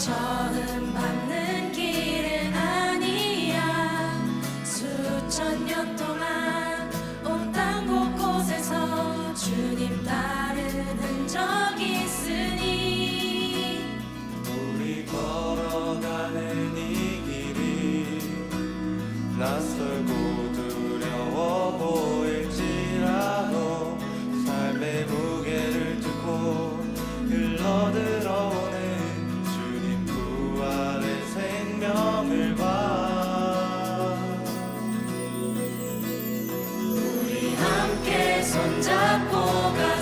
처음 밟는 길은 아니야. 수천 년 동안 온 땅 곳곳에서 주님 따르는 저 손잡고 가.